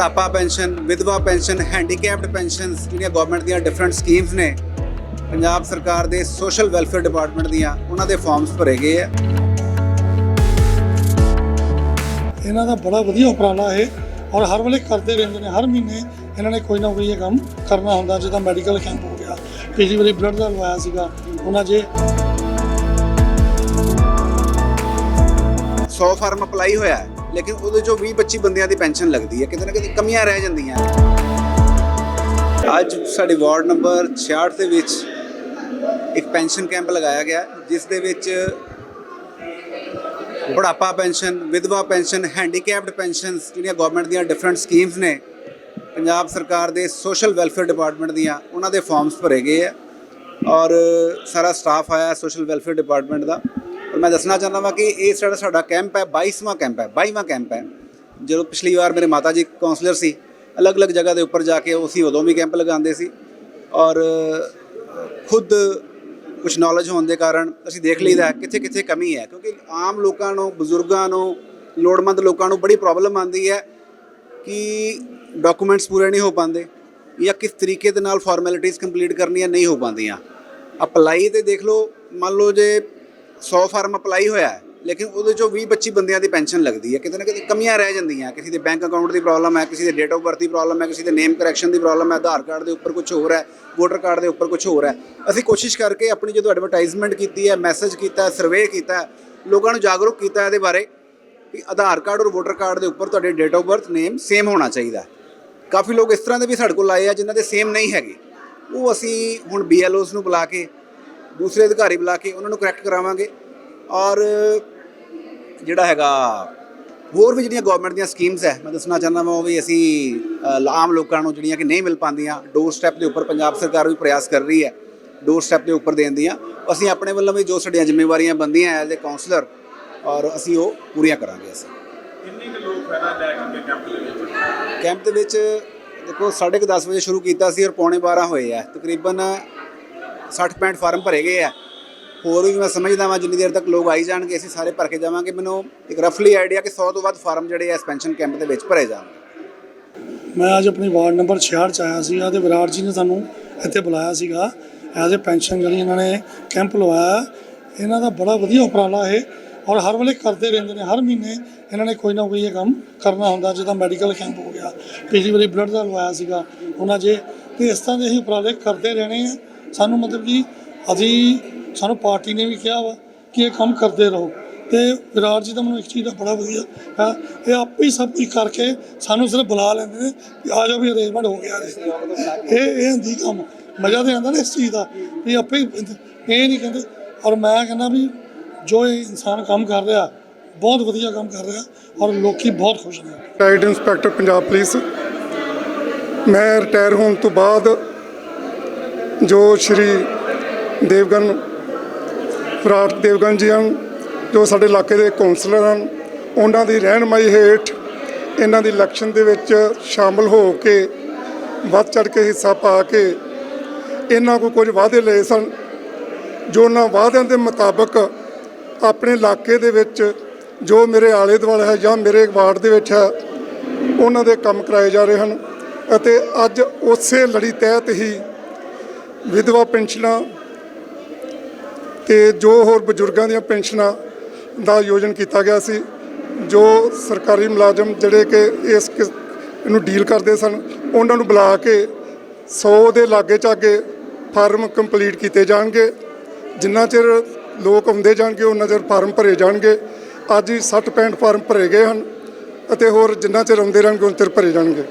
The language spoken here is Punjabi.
ਬੁਢਾਪਾ ਪੈਨਸ਼ਨ ਵਿਧਵਾ ਪੈਨਸ਼ਨ ਹੈਂਡੀਕੈਪਡ ਪੈਨਸ਼ਨਸ ਜਿਹੜੀਆਂ ਗਵਰਨਮੈਂਟ ਦੀਆਂ ਡਿਫਰੈਂਟ ਸਕੀਮਸ ਨੇ ਪੰਜਾਬ ਸਰਕਾਰ ਦੇ ਸੋਸ਼ਲ ਵੈਲਫੇਅਰ ਡਿਪਾਰਟਮੈਂਟ ਦੀਆਂ ਉਹਨਾਂ ਦੇ ਫਾਰਮਸ ਭਰੇ ਗਏ ਆ। ਇਹਨਾਂ ਦਾ ਬੜਾ ਵਧੀਆ ਉਪਰਾਲਾ ਹੈ ਔਰ ਹਰ ਵੇਲੇ ਕਰਦੇ ਰਹਿੰਦੇ ਨੇ ਹਰ ਮਹੀਨੇ ਇਹਨਾਂ ਨੇ ਕੋਈ ਨਾ ਕੋਈ ਇਹ ਕੰਮ ਕਰਨਾ ਹੁੰਦਾ ਜਿੱਦਾਂ ਮੈਡੀਕਲ ਕੈਂਪ ਹੋ ਗਿਆ ਪਿਛਲੀ ਵਾਰੀ ਬਲੱਡ ਦਾ ਲਵਾਇਆ ਸੀਗਾ ਉਹਨਾਂ ਜੇ 100 ਫਾਰਮ ਅਪਲਾਈ ਹੋਇਆ ਲੇਕਿਨ ਉਹਦੇ ਚੋਂ 20 25 ਬੰਦਿਆਂ ਦੀ ਪੈਨਸ਼ਨ ਲੱਗਦੀ ਹੈ, ਕਿਤੇ ਨਾ ਕਿਤੇ ਕਮੀਆਂ ਰਹਿ ਜਾਂਦੀਆਂ। ਅੱਜ ਸਾਡੇ ਵਾਰਡ ਨੰਬਰ 66 ਦੇ ਵਿੱਚ ਇੱਕ ਪੈਨਸ਼ਨ ਕੈਂਪ ਲਗਾਇਆ ਗਿਆ, ਜਿਸ ਦੇ ਵਿੱਚ ਬੁਢਾਪਾ ਪੈਨਸ਼ਨ, ਵਿਧਵਾ ਪੈਨਸ਼ਨ, ਹੈਂਡੀਕੈਪਡ ਪੈਨਸ਼ਨਸ ਜਿਹੜੀਆਂ ਗਵਰਨਮੈਂਟ ਦੀਆਂ ਡਿਫਰੈਂਟ ਸਕੀਮਸ ਨੇ, ਪੰਜਾਬ ਸਰਕਾਰ ਦੇ ਸੋਸ਼ਲ ਵੈਲਫੇਅਰ ਡਿਪਾਰਟਮੈਂਟ ਦੀਆਂ, ਉਹਨਾਂ ਦੇ ਫਾਰਮਸ ਭਰੇ ਗਏ ਆ। ਔਰ ਸਾਰਾ ਸਟਾਫ ਆਇਆ ਸੋਸ਼ਲ ਵੈਲਫੇਅਰ ਡਿਪਾਰਟਮੈਂਟ ਦਾ। ਔਰ ਮੈਂ ਦੱਸਣਾ ਚਾਹੁੰਦਾ ਵਾਂ ਕਿ ਇਹ ਸਾਡਾ ਸਾਡਾ ਕੈਂਪ ਹੈ 22ਵਾਂ ਕੈਂਪ ਹੈ 22ਵਾਂ ਕੈਂਪ ਹੈ। ਜਦੋਂ ਪਿਛਲੀ ਵਾਰ ਮੇਰੇ ਮਾਤਾ ਜੀ ਕਾਉਂਸਲਰ ਸੀ, ਅਲੱਗ-ਅਲੱਗ ਜਗ੍ਹਾ ਦੇ ਉੱਪਰ ਜਾ ਕੇ ਉਹ ਅਸੀਂ ਉਦੋਂ ਵੀ ਕੈਂਪ ਲਗਾਉਂਦੇ ਸੀ। ਔਰ ਖੁਦ ਕੁਝ ਨੌਲੇਜ ਹੋਣ ਦੇ ਕਾਰਨ ਅਸੀਂ ਦੇਖ ਲਈਦਾ ਕਿੱਥੇ ਕਿੱਥੇ ਕਮੀ ਹੈ, ਕਿਉਂਕਿ ਆਮ ਲੋਕਾਂ ਨੂੰ, ਬਜ਼ੁਰਗਾਂ ਨੂੰ ਲੋੜਮੰਦ ਲੋਕਾਂ ਨੂੰ ਬੜੀ ਪ੍ਰੋਬਲਮ ਆਉਂਦੀ ਹੈ ਕਿ ਡਾਕੂਮੈਂਟਸ ਪੂਰੇ ਨਹੀਂ ਹੋ ਪਾਉਂਦੇ ਜਾਂ ਕਿਸ ਤਰੀਕੇ ਦੇ ਨਾਲ ਫਾਰਮੈਲਿਟੀਆਂ ਕੰਪਲੀਟ ਕਰਨੀਆਂ ਨਹੀਂ ਹੋ ਪਾਉਂਦੀਆਂ। ਅਪਲਾਈ ਤੇ ਦੇਖ ਲਓ, ਮੰਨ ਲਓ ਜੇ 100 ਫਾਰਮ ਅਪਲਾਈ ਹੋਇਆ ਲੇਕਿਨ ਉਹਦੇ ਚੋਂ 20 25 ਬੰਦਿਆਂ ਦੀ ਪੈਨਸ਼ਨ ਲੱਗਦੀ ਹੈ। ਕਿਤੇ ਨਾ ਕਿਤੇ ਕਮੀਆਂ ਰਹਿ ਜਾਂਦੀਆਂ ਕਿਸੇ ਦੇ ਬੈਂਕ ਅਕਾਊਂਟ ਦੀ ਪ੍ਰੋਬਲਮ ਹੈ, ਕਿਸੇ ਦੇ ਡੇਟ ਆਫ ਬਰਥ ਦੀ ਪ੍ਰੋਬਲਮ ਹੈ, ਕਿਸੇ ਦੇ ਨੇਮ ਕਰੈਕਸ਼ਨ ਦੀ ਪ੍ਰੋਬਲਮ ਹੈ, ਆਧਾਰ ਕਾਰਡ ਦੇ ਉੱਪਰ ਕੁਝ ਹੋਰ ਹੈ ਵੋਟਰ ਕਾਰਡ ਦੇ ਉੱਪਰ ਕੁਝ ਹੋਰ ਹੈ। ਅਸੀਂ ਕੋਸ਼ਿਸ਼ ਕਰਕੇ ਆਪਣੀ ਜਦੋਂ ਐਡਵਰਟਾਈਜ਼ਮੈਂਟ ਕੀਤੀ ਹੈ ਮੈਸੇਜ ਕੀਤਾ ਸਰਵੇ ਕੀਤਾ ਲੋਕਾਂ ਨੂੰ ਜਾਗਰੂਕ ਕੀਤਾ ਇਹਦੇ ਬਾਰੇ ਵੀ ਆਧਾਰ ਕਾਰਡ ਔਰ ਵੋਟਰ ਕਾਰਡ ਦੇ ਉੱਪਰ ਤੁਹਾਡੇ date of birth name same ਹੋਣਾ ਚਾਹੀਦਾ ਕਾਫੀ ਲੋਕ ਇਸ ਤਰ੍ਹਾਂ ਦੇ ਵੀ ਸਾਡੇ ਕੋਲ ਆਏ ਆ ਜਿਨ੍ਹਾਂ ਦੇ ਸੇਮ ਨਹੀਂ ਹੈਗੇ। ਉਹ ਅਸੀਂ ਹੁਣ BLOs ਨੂੰ ਬੁਲਾ ਕੇ ਦੂਸਰੇ ਅਧਿਕਾਰੀ ਬੁਲਾ ਕੇ ਉਹਨਾਂ ਨੂੰ ਕਰੈਕਟ ਕਰਾਵਾਂਗੇ। ਔਰ ਜਿਹੜਾ ਹੈਗਾ ਹੋਰ ਵੀ ਜਿਹੜੀਆਂ ਗਵਰਨਮੈਂਟ ਦੀਆਂ ਸਕੀਮਸ ਹੈ ਮੈਂ ਦੱਸਣਾ ਚਾਹੁੰਦਾ ਮੈਂ ਉਹ ਵੀ ਅਸੀਂ ਆਮ ਲੋਕਾਂ ਨੂੰ ਜਿਹੜੀਆਂ ਕਿ ਨਹੀਂ ਮਿਲ ਪਾਉਂਦੀਆਂ ਡੋਰ ਸਟੈਪ ਦੇ ਉੱਪਰ ਪੰਜਾਬ ਸਰਕਾਰ ਵੀ ਪ੍ਰਯਾਸ ਕਰ ਰਹੀ ਹੈ ਡੋਰ ਸਟੈਪ ਦੇ ਉੱਪਰ ਦੇਣ ਦੀਆਂ। ਅਸੀਂ ਆਪਣੇ ਵੱਲੋਂ ਵੀ ਜੋ ਸਾਡੀਆਂ ਜ਼ਿੰਮੇਵਾਰੀਆਂ ਬੰਦੀਆਂ ਐਜ਼ ਅ ਕਾਉਂਸਲਰ ਔਰ ਅਸੀਂ ਉਹ ਪੂਰੀਆਂ ਕਰਾਂਗੇ ਅਸੀਂ। ਕਿੰਨੇ ਕੁ ਲੋਕ ਫਾਇਦਾ ਲੈ ਕੇ ਕੈਂਪ ਦੇ ਵਿੱਚ? ਕੈਂਪ ਦੇ ਵਿੱਚ ਦੇਖੋ 10:30 ਵਜੇ ਸ਼ੁਰੂ ਕੀਤਾ ਸੀ ਔਰ ਪੌਣੇ 12 ਹੋਏ ਆ। ਤਕਰੀਬਨ 60 65 ਫਾਰਮ ਭਰੇ ਗਏ ਆ। ਹੋਰ ਵੀ ਮੈਂ ਸਮਝਦਾ ਵਾਂ, ਜਿੰਨੀ ਦੇਰ ਤੱਕ ਲੋਕ ਆਈ ਜਾਣਗੇ, ਅਸੀਂ ਸਾਰੇ ਭਰ ਕੇ ਜਾਵਾਂਗੇ। ਮੈਨੂੰ ਇੱਕ ਰਫਲੀ ਆਈਡੀਆ ਕਿ 100 ਤੋਂ ਵੱਧ ਫਾਰਮ ਜਿਹੜੇ ਆ ਇਸ ਕੈਂਪ ਦੇ ਵਿੱਚ ਭਰੇ ਜਾਣਗੇ ਮੈਂ ਅੱਜ ਆਪਣੀ ਵਾਰਡ ਨੰਬਰ 66 ਚ ਆਇਆ ਸੀਗਾ ਤੇ ਵਿਰਾਟ ਜੀ ਨੇ ਸਾਨੂੰ ਇੱਥੇ ਬੁਲਾਇਆ ਸੀਗਾ। ਐਜ਼ ਅ ਪੈਨਸ਼ਨ ਜਿਹੜੀ ਇਹਨਾਂ ਨੇ ਕੈਂਪ ਲਵਾਇਆ। ਇਹਨਾਂ ਦਾ ਬੜਾ ਵਧੀਆ ਉਪਰਾਲਾ ਇਹ ਔਰ ਹਰ ਵੇਲੇ ਕਰਦੇ ਰਹਿੰਦੇ ਨੇ। ਹਰ ਮਹੀਨੇ ਇਹਨਾਂ ਨੇ ਕੋਈ ਨਾ ਕੋਈ ਇਹ ਕੰਮ ਕਰਨਾ ਹੁੰਦਾ, ਜਿੱਦਾਂ ਮੈਡੀਕਲ ਕੈਂਪ ਹੋ ਗਿਆ। ਪਿਛਲੀ ਵਾਰੀ ਬਲੱਡ ਦਾ ਲਵਾਇਆ ਸੀਗਾ। ਉਹਨਾਂ ਜੇ ਤੇ ਇਸ ਤਰ੍ਹਾਂ ਦੇ ਅਸੀਂ ਉਪਰਾਲੇ ਕਰਦੇ ਰਹਿਣੇ ਆ। ਸਾਨੂੰ ਮਤਲਬ ਕਿ ਅਸੀਂ, ਸਾਨੂੰ ਪਾਰਟੀ ਨੇ ਵੀ ਕਿਹਾ ਵਾ ਕਿ ਇਹ ਕੰਮ ਕਰਦੇ ਰਹੋ। ਤੇ ਵਿਰਾਟ ਜੀ ਦਾ ਮੈਨੂੰ ਇੱਕ ਚੀਜ਼ ਦਾ ਬੜਾ ਵਧੀਆ ਹੈ, ਇਹ ਆਪੇ ਹੀ ਸਭ ਕੁਝ ਕਰਕੇ ਸਾਨੂੰ ਸਿਰਫ ਬੁਲਾ ਲੈਂਦੇ ਨੇ ਵੀ ਆ ਜਾਓ ਵੀ ਅਰੇਂਜਮੈਂਟ ਹੋ ਗਿਆ ਇਹ ਇਹ ਹੁੰਦੀ ਕੰਮ। ਮਜ਼ਾ ਤੇ ਆਉਂਦਾ ਨਾ ਇਸ ਚੀਜ਼ ਦਾ ਵੀ ਆਪੇ ਇਹ ਨਹੀਂ ਕਹਿੰਦੇ। ਔਰ ਮੈਂ ਕਹਿੰਦਾ ਵੀ ਜੋ ਇਹ ਇਨਸਾਨ ਕੰਮ ਕਰ ਰਿਹਾ, ਬਹੁਤ ਵਧੀਆ ਕੰਮ ਕਰ ਰਿਹਾ ਔਰ ਲੋਕੀ ਬਹੁਤ ਖੁਸ਼ ਨੇ। ਰਿਟਾਇਰਡ ਇੰਸਪੈਕਟਰ ਪੰਜਾਬ ਪੁਲਿਸ ਮੈਂ ਰਿਟਾਇਰ ਹੋਣ ਤੋਂ ਬਾਅਦ ਜੋ ਸ਼੍ਰੀ ਦੇਵਗਨ ਫਰਾਟ ਦੇਵਗਨ ਜੀ ਹਨ, ਜੋ ਸਾਡੇ ਇਲਾਕੇ ਦੇ ਕਾਉਂਸਲਰ ਹਨ, ਉਹਨਾਂ ਦੀ ਰਹਿਨਮਾਈ ਹੇਠ ਇਹਨਾਂ ਦੀ ਇਲੈਕਸ਼ਨ ਦੇ ਵਿੱਚ ਸ਼ਾਮਲ ਹੋ ਕੇ ਵੱਧ ਚੜ ਕੇ ਹਿੱਸਾ ਪਾ ਕੇ ਇਹਨਾਂ ਕੋਲ ਕੁਝ ਵਾਅਦੇ ਲਏ ਸਨ, ਜੋ ਉਹਨਾਂ ਵਾਅਦਿਆਂ ਦੇ ਮੁਤਾਬਕ ਆਪਣੇ ਇਲਾਕੇ ਦੇ ਵਿੱਚ ਜੋ ਮੇਰੇ ਆਲੇ ਦੁਆਲੇ ਹੈ ਜਾਂ ਮੇਰੇ ਵਾਰਡ ਦੇ ਵਿੱਚ ਹੈ, ਉਹਨਾਂ ਦੇ ਕੰਮ ਕਰਾਏ ਜਾ ਰਹੇ ਹਨ ਅਤੇ ਅੱਜ ਉਸੇ ਲੜੀ ਤਹਿਤ ਹੀ ਵਿਧਵਾ ਪੈਨਸ਼ਨਾਂ ਤੇ ਜੋ ਹੋਰ ਬਜ਼ੁਰਗਾਂ ਦੀਆਂ ਪੈਨਸ਼ਨਾਂ ਦਾ ਆਯੋਜਨ ਕੀਤਾ ਗਿਆ ਸੀ, ਜੋ ਸਰਕਾਰੀ ਮੁਲਾਜ਼ਮ ਜਿਹੜੇ ਕਿ ਇਸ ਕਿਸ- ਇਹਨੂੰ ਡੀਲ ਕਰਦੇ ਸਨ, ਉਹਨਾਂ ਨੂੰ ਬੁਲਾ ਕੇ 100 ਦੇ ਲਾਗੇ ਚਾਗੇ ਫਾਰਮ ਕੰਪਲੀਟ ਕੀਤੇ ਜਾਣਗੇ। ਜਿੰਨਾ ਚਿਰ ਲੋਕ ਆਉਂਦੇ ਜਾਣਗੇ ਉਹਨਾਂ ਚਿਰ ਫਾਰਮ ਭਰੇ ਜਾਣਗੇ। ਅੱਜ ਹੀ 60 65 ਫਾਰਮ ਭਰੇ ਗਏ ਹਨ ਅਤੇ ਹੋਰ ਜਿੰਨਾ ਚਿਰ ਆਉਂਦੇ ਰਹਿਣਗੇ ਉਹਨਾਂ ਚਿਰ ਭਰੇ ਜਾਣਗੇ।